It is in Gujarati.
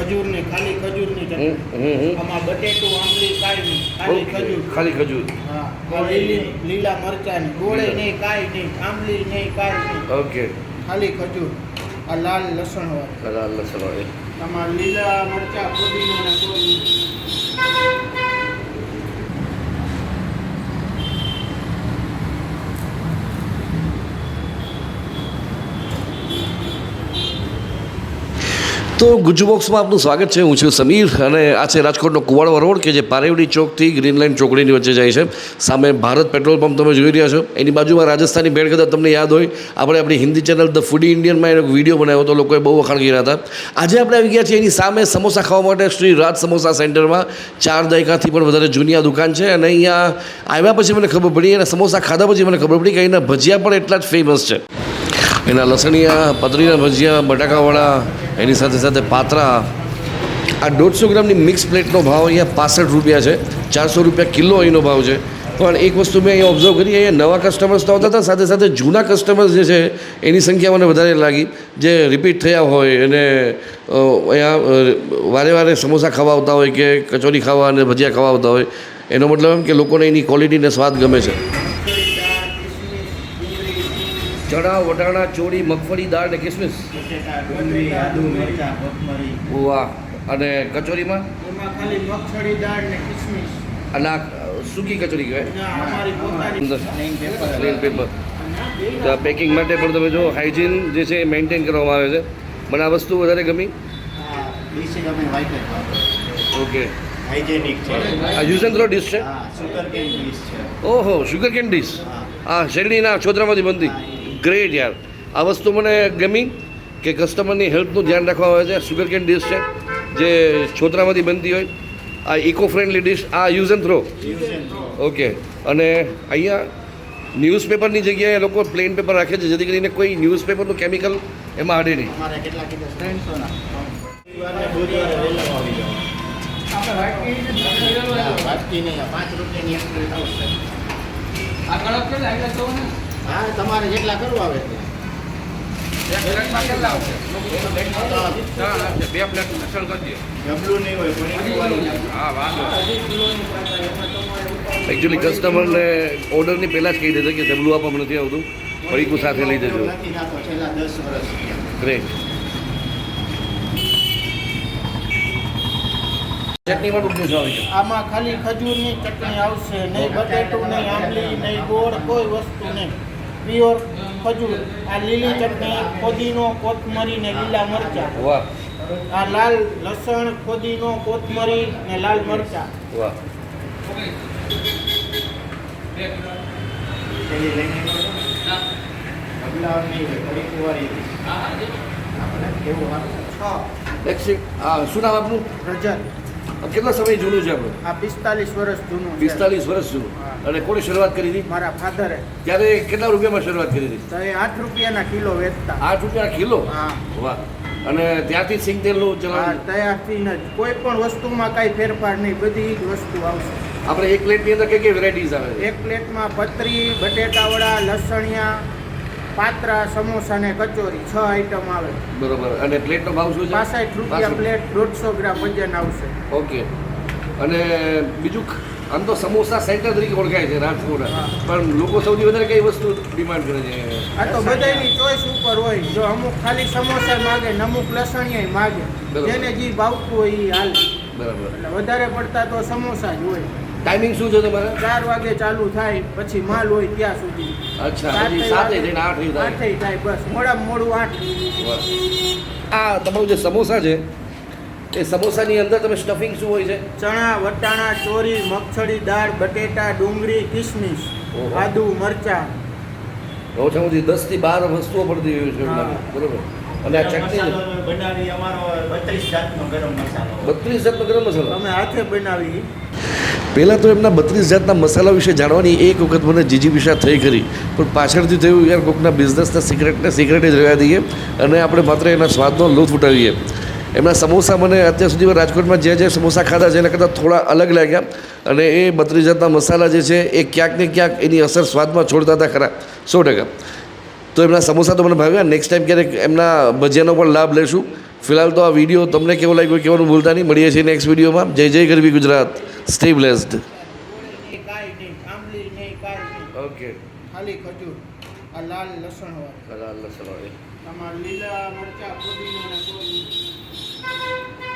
ખજૂરની ખાલી ખજૂરની ચટણી આમાં બટેટું આંબલી કાઈ ખાલી ખજૂર. ખાલી ખજૂર. હા લીલી લીલા મરચાં ગોળે નહીં કાંઈ નહીં આંબલી નહીં કાંઈ નહીં. ઓકે. ખાલી ખજૂર આ લાલ લસણ વાળી લાલ લસણ વાળી આમાં લીલા મરચાં પુદીનો તો ગુજ્જુ બોક્સમાં આપનું સ્વાગત છે. હું છું સમીર અને આ છે રાજકોટનો કુવાડવા રોડ કે જે પારેવડી ચોકથી ગ્રીન લાઇન ચોકડીની વચ્ચે જાય છે. સામે ભારત પેટ્રોલ પંપ તમે જોઈ રહ્યા છો. એની બાજુમાં રાજસ્થાની ભેળ કદાચ તમને યાદ હોય. આપણે આપણી હિન્દી ચેનલ ધ ફૂડી ઇન્ડિયનમાં એક વીડિયો બનાવ્યો હતો. લોકોએ બહુ વખાણ કર્યા હતા. આજે આપણે આવી ગયા છીએ એની સામે સમોસા ખાવા માટે શ્રી રાજ સમોસા સેન્ટરમાં. ચાર દાયકાથી પણ વધારે જૂની આ દુકાન છે અને અહીંયા આવ્યા પછી મને ખબર પડી અને સમોસા ખાધા પછી મને ખબર પડી કે અહીંના ભજીયા પણ એટલા જ ફેમસ છે. એના લસણીયા, પતરીના ભજીયા, બટાકાવાળા એની સાથે સાથે પાત્રા, આ દોઢસો ગ્રામની મિક્સ પ્લેટનો ભાવ અહીંયા પાસઠ રૂપિયા છે, ચારસો રૂપિયા કિલો અહીંનો ભાવ છે. પણ એક વસ્તુ મેં અહીંયા ઓબ્ઝર્વ કરી, અહીંયા નવા કસ્ટમર્સ તો આવતા હતા, સાથે સાથે જૂના કસ્ટમર્સ જે છે, એની સંખ્યા મને વધારે લાગી. જે રિપીટ થયા હોય અને અહીંયા વારે વારે સમોસા ખાવા આવતા હોય કે કચોરી ખાવા અને ભજીયા ખાવા આવતા હોય, એનો મતલબ એમ કે લોકોને એની ક્વોલિટીને સ્વાદ ગમે છે મગફળી, દાળ, કિસમિસ, ડુંગળી, ચણા વટાણા ચોળી મગફળી દાળ ને કિસમિસ. વાહ. અને કચોરીમાં? અને આ સૂકી કચોરી કહેવાય. પ્લેન પેપર તો પેકિંગ માટે પણ તમે જો હાઇજીન જે છે એ મેન્ટેન કરવામાં આવે છે. મને આ વસ્તુ વધારે ગમી. ઓકે Hygienic છે આ યુઝ એન્ડ થ્રો ડિશ છે. ઓહો શુગર કેન ડીશ આ શેરડીના છોતરામાંથી બનતી. ગ્રેટ યાર. આ વસ્તુ મને ગમી કે કસ્ટમરની હેલ્થનું ધ્યાન રાખવા આવે છે. સુગર કેન ડીશ છે જે છોતરામાંથી બનતી હોય. આ ઇકો ફ્રેન્ડલી ડીશ આ યુઝ એન્ડ થ્રો. ઓકે અને અહીંયા ન્યૂઝપેપરની જગ્યાએ લોકો પ્લેન પેપર રાખે છે જેથી કરીને કોઈ ન્યૂઝપેપરનું કેમિકલ એમાં અડે નહીં. પાંચ રૂપિયાની એક પ્લેટ આવશે. હા તમારે જેટલા કરવા આવે એટલા. જબલું નહીં હોય પણ વાળું એકચ્યુઅલી કસ્ટમરને ઓર્ડરની પહેલાં જ કહી દેજો કે જબલું આપવા નથી આવતું. પડીકું સાથે લઈ જજો. ગ્રેટ ચટણીમાં ડૂબતું છે. આવી આમાં ખાલી ખજૂરની ચટણી આવશે નહીં બટેટું નહીં આંબલી નહીં ગોળ કોઈ વસ્તુ નહીં. પ્યોર ખજૂર આ લીલી ચટણી ફોદીનો કોથમરી ને લીલા મરચાં. વાહ. આ લાલ લસણ ફોદીનો કોથમરી ને લાલ મરચાં. વાહ. એક સેક આ શું નામ આપનું? રજત આ કેટલા સમય જૂનું છે આપણું? આ પિસ્તાલીસ વર્ષ જૂનું પિસ્તાલીસ વર્ષ જૂનું. અને કોણે શરૂઆત કરી હતી? મારા ફાધરે. ત્યારે કેટલા રૂપિયામાં શરૂઆત કરી હતી? તો એ આઠ રૂપિયાના કિલો વેચતા. આઠ રૂપિયા કિલો? હા. વાહ. અને ત્યાંથી સિંગતેલનું આ ચલણ તૈયારથી જ કોઈ પણ વસ્તુમાં કાંઈ ફેરફાર નહીં બધી જ વસ્તુ આવશે. આપણે એક પ્લેટની અંદર કઈ કઈ વેરાયટીઝ આવે એક પ્લેટમાં પતરી બટેટાવડા લસણિયા પાત્રા સમોસા ને કચોરી છ આઈટમ આવે. બરોબર. અને પ્લેટનો ભાવ શું છે? પાસઠ રૂપિયા પ્લેટ દોઢસો ગ્રામ વજન આવશે. ઓકે. અને બીજું આમ તો સમોસા સેન્ટર તરીકે ઓળખાય છે રાજકોટ હા. પણ લોકો સૌથી વધારે કઈ વસ્તુ ડિમાન્ડ કરે છે? આ તો બધાની ચોઈસ ઉપર હોય. જો અમુક ખાલી સમોસા માગે ને અમુક લસણીયા માગે. જેને જે ભાવતું હોય એ હાલ. બરાબર. એટલે વધારે પડતા તો સમોસા જ હોય. ટાઈમિંગ શું છે તમારે? ચાર વાગે ચાલુ થાય પછી માલ હોય ત્યાં સુધી. અચ્છા પછી સાતે થઈને આઠ થાય થાય બસ. મોડામાં મોડું આઠ. આ તમારું જે સમોસા છે એ સમોસાની અંદર તમે સ્ટફિંગ શું હોય છે? ચણા વટાણા ચોરી મગફળી દાળ બટેટા ડુંગળી કિસમિસ. આદુ મરચાં. ઓછામાં ઓછી દસથી બાર વસ્તુઓ પડતી હોય છે બરોબર. અને આ ચટણી બનાવી અમારો બત્રીસ જાતનો ગરમ મસાલો. બત્રીસ જાતનો ગરમ મસાલો? અમે હાથે બનાવી. પહેલાં તો એમના બત્રીસ જાતના મસાલા વિશે જાણવાની એક વખત મને જીજીવિષા થઈ ખરી. પણ પાછળથી થયું યાર કોકના બિઝનેસના સિક્રેટને સિક્રેટ જ રહ્યા દઈએ અને આપણે માત્ર એના સ્વાદનો લુત્ફ ઉઠાવીએ. એમના સમોસા મને અત્યાર સુધી રાજકોટમાં જે જે સમોસા ખાધા છે એના કરતાં થોડા અલગ લાગ્યા. અને એ બત્રીસ જાતના મસાલા જે છે એ ક્યાંક ને ક્યાંક એની અસર સ્વાદમાં છોડતા હતા ખરા, સો ટકા. તો એમના સમોસા તો મને ભાવ્યા નેક્સ્ટ ટાઈમ ક્યારેક એમના ભજીયાનો પણ લાભ લઈશું ફિલહાલ તો આ વીડિયો તમને કેવો લાગ્યો કહેવાનું ભૂલતા નહીં. મળીએ છીએ નેક્સ્ટ વિડીયોમાં. જય જય ગરબી ગુજરાત. સ્ટે બ્લેસ્ડ નહીં કાંઈ નહીં આંબલી નહીં કાંઈ નહીં ઓકે ખાલી ખજૂર આ લાલ લસણ વાળી આમાં લીલા મરચા પુદીનો ને કોથમીર.